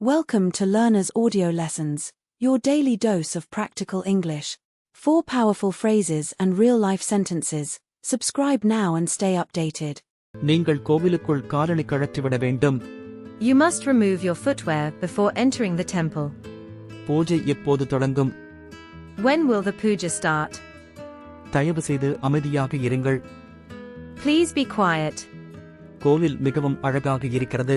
Welcome to Learner's Audio Lessons, your daily dose of practical English. Four powerful phrases and real life sentences. Subscribe now and stay updated. நீங்கள் கோவிலுக்குள் காலணி கழற்றிவிட வேண்டும் You must remove your footwear before entering the temple. பூஜை எப்போது தொடங்கும் When will the puja start? தயவு செய்து அமைதியாக இருங்கள் Please be quiet. கோவில் மிகவும் அழகாக இருக்கிறது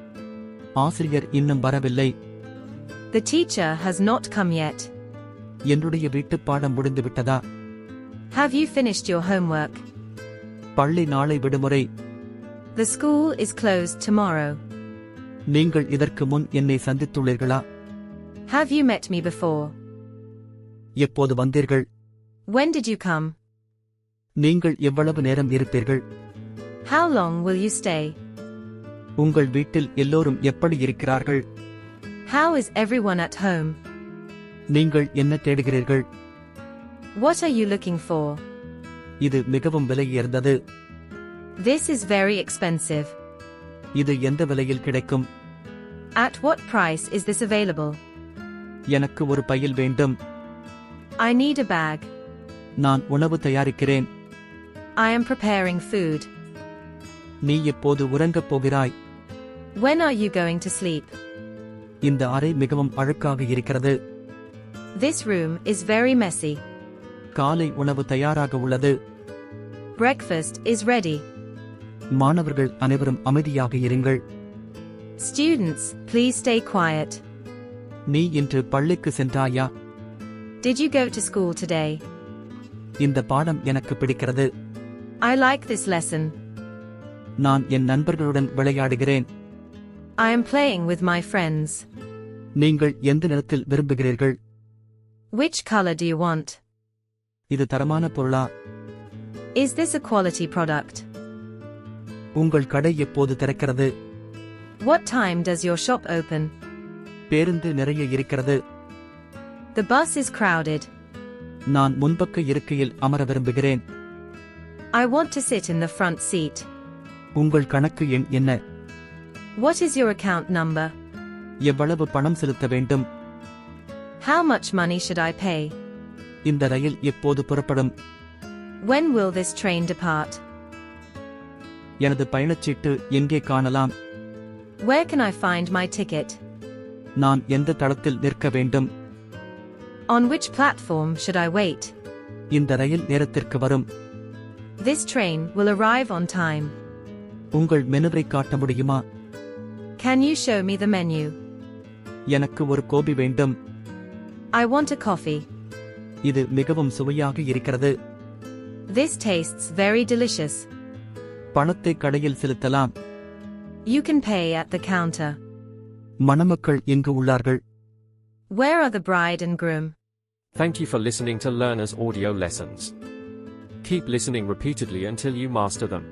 ஆசிரியர் இன்னும் வரவில்லை The teacher has not come yet. என்னுடைய வீட்டுப் பாடம் முடிந்து விட்டதா Have you finished your homework? பள்ளி நாளை விடுமுறை The school is closed tomorrow. நீங்கள் இதற்கு முன் என்னை சந்தித்துள்ளீர்களா Have you met me before? எப்போது வந்தீர்கள் When did you come? நீங்கள் எவ்வளவு நேரம் இருப்பீர்கள் How long will you stay? உங்கள் வீட்டில் எல்லோரும் எப்படி இருக்கிறார்கள் How is everyone at home? நீங்கள் என்ன தேடுகிறீர்கள் What are you looking for? இது மிகவும் விலையுயர்ந்தது This is very expensive. இது எந்த விலையில் கிடைக்கும் At what price is this available? எனக்கு ஒரு பையில் வேண்டும் I need a bag. நான் உணவு தயாரிக்கிறேன் I am preparing food. நீ எப்போது உறங்கப் போகிறாய் When are you going to sleep? இந்த அறை மிகவும் அழுக்காக இருக்கிறது This room is very messy. காலை உணவு தயாராக உள்ளது Breakfast is ready. மாணவர்கள் அனைவரும் அமைதியாக இருங்கள் Students, please stay quiet. நீ இன்று பள்ளிக்கு சென்றாயா Did you go to school today? இந்த பாடம் எனக்கு பிடிக்கிறது I like this lesson. நான் என் நண்பர்களுடன் விளையாடுகிறேன் I am playing with my friends. நீங்கள் எந்த நிறத்தில் விரும்புகிறீர்கள் Which color do you want? இது தரமான பொருளா Is this a quality product? உங்கள் கடை எப்போது திறக்கிறது What time does your shop open? பேருந்து நிறைய இருக்கிறது The bus is crowded. நான் முன்பக்க இருக்கையில் அமர விரும்புகிறேன் I want to sit in the front seat. உங்கள் கணக்கு எண் என்ன What is your account number? எவ்வளவு பணம் செலுத்த வேண்டும் How much money should I pay? இந்த ரயில் எப்போது புறப்படும் When will this train depart? எனது பயணச்சீட்டு எங்கே காணலாம் Where can I find my ticket? நான் எந்த தளத்தில் நிற்க வேண்டும் On which platform should I wait? இந்த ரயில் நேரத்திற்கு வரும் This train will arrive on time. உங்கள் மெனுவை காட்ட முடியுமா Can you show me the menu? எனக்கு ஒரு கோபி வேண்டும் I want a coffee. இது மிகவும் சுவையாக இருக்கிறது This tastes very delicious. பணத்தை கடையில் செலுத்தலாம் You can pay at the counter. மணமக்கள் எங்கு உள்ளார்கள் Where are the bride and groom? Thank you for listening to Learner's audio lessons. Keep listening repeatedly until you master them.